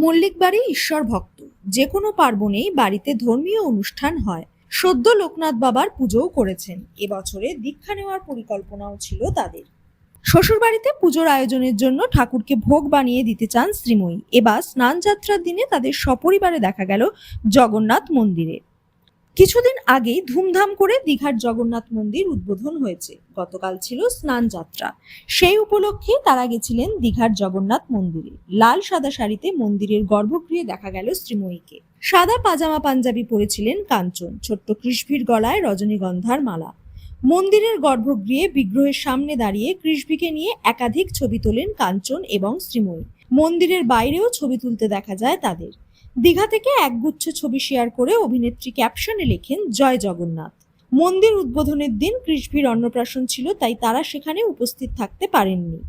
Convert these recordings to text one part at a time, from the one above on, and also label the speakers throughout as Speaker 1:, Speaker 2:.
Speaker 1: মল্লিক বাড়ি ঈশ্বর ভক্ত। যে কোনো পার্বণেই বাড়িতে ধর্মীয় অনুষ্ঠান হয়। সদ্য লোকনাথ বাবার পুজোও করেছেন। এবছরে দীক্ষা নেওয়ার পরিকল্পনাও ছিল তাদের। শ্বশুরবাড়িতে পুজোর আয়োজনের জন্য ঠাকুরকে ভোগ বানিয়ে দিতে চান শ্রীময়ী। এবার স্নান যাত্রার দিনে তাদের সপরিবারে দেখা গেল জগন্নাথ মন্দিরে। কিছুদিন আগেই ধুমধাম করে দীঘার জগন্নাথ মন্দির উদ্বোধন হয়েছে। গতকাল ছিল স্নান যাত্রা। সেই উপলক্ষে তারা গেছিলেন দীঘার জগন্নাথ মন্দিরে। লাল সাদা শাড়িতে মন্দিরের গর্ভগৃহে দেখা গেল শ্রীময়ীকে। সাদা পাজামা পাঞ্জাবি পরেছিলেন কাঞ্চন। ছোট্ট কৃষ্ভির গলায় রজনীগন্ধার মালা। মন্দিরের গর্ভগৃহে বিগ্রহের সামনে দাঁড়িয়ে কৃষ্ভিকে নিয়ে একাধিক ছবি তোলেন কাঞ্চন এবং শ্রীময়ী। মন্দিরের বাইরেও ছবি তুলতে দেখা যায় তাদের। দীঘা থেকে একগুচ্ছ ছবি শেয়ার করে অভিনেত্রী ক্যাপশনে লেখেন, জয় জগন্নাথ। মন্দির উদ্বোধনের দিন কৃষ্ভির অন্নপ্রাশন ছিল, তাই তারা সেখানে উপস্থিত থাকতে পারেননি।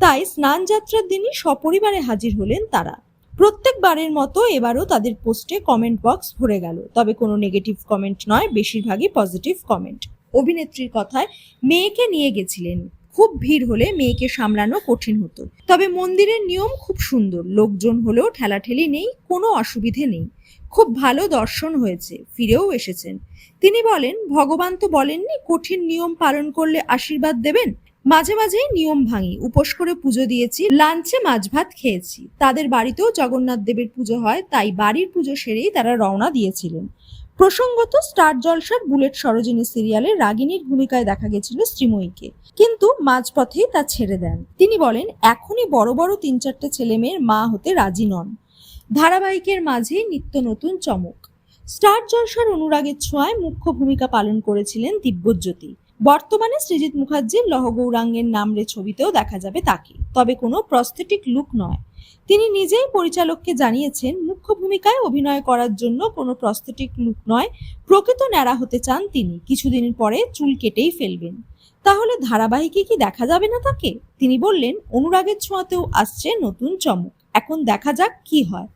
Speaker 1: তাই স্নান যাত্রার দিনই সপরিবারে হাজির হলেন তারা। প্রত্যেকবারের মতো এবারও তাদের পোস্টে কমেন্ট বক্স ভরে গেল। তবে কোনো নেগেটিভ কমেন্ট নয়, বেশিরভাগই পজিটিভ কমেন্ট অভিনেত্রীর কথায়, মেয়েকে নিয়ে গেছিলেন। খুব ভিড় হলে মেয়েকে সামলানো কঠিন হতো। তবে মন্দিরের নিয়ম খুব সুন্দর। লোকজন হলেও ঠেলাঠেলি নেই, কোনো অসুবিধে নেই। খুব ভালো দর্শন হয়েছে, ফিরেও এসেছেন। তিনি বলেন, ভগবান তো বলেননি কঠিন নিয়ম পালন করলে আশীর্বাদ দেবেন? মাঝে মাঝেই নিয়ম ভাঙি, উপোস করে পুজো দিয়েছি, লাঞ্চে মাছ ভাত খেয়েছি। তাদের বাড়িতেও জগন্নাথ দেবের পুজো হয়, তাই বাড়ির পুজো সেরেই তারা রওনা দিয়েছিলেন। প্রসঙ্গত স্টার জলসার বুলেট সরোজিনী সিরিয়ালে রাগিনীর ভূমিকায় দেখা গেছিল শ্রীময়ীকে। কিন্তু মাঝপথেই তা ছেড়ে দেন। তিনি বলেন, এখনই বড় বড় তিন চারটে ছেলে মেয়ের মা হতে রাজি নন। ধারাবাহিকের মাঝেই নিত্য নতুন চমক। স্টার জলসার অনুরাগের ছোঁয়ায় মুখ্য ভূমিকা পালন করেছিলেন দিব্যজ্যোতি। বর্তমানে সৃজিত মুখার্জির লহগৌরাঙ্গের নামরে ছবিতেও দেখা যাবে তাকে। তবে কোনো প্রস্থেটিক লুক নয়। তিনি নিজেই পরিচালককে জানিয়েছেন, মুখ্য ভূমিকায় অভিনয় করার জন্য কোনো প্রস্থেটিক লুক নয়, প্রকৃত ন্যাড়া হতে চান তিনি। কিছুদিন পরে চুল কেটেই ফেলবেন। তাহলে ধারাবাহিকে কি দেখা যাবে না তাকে? তিনি বললেন, অনুরাগের ছোঁয়াতেও আসছে নতুন চমক। এখন দেখা যাক কি হয়।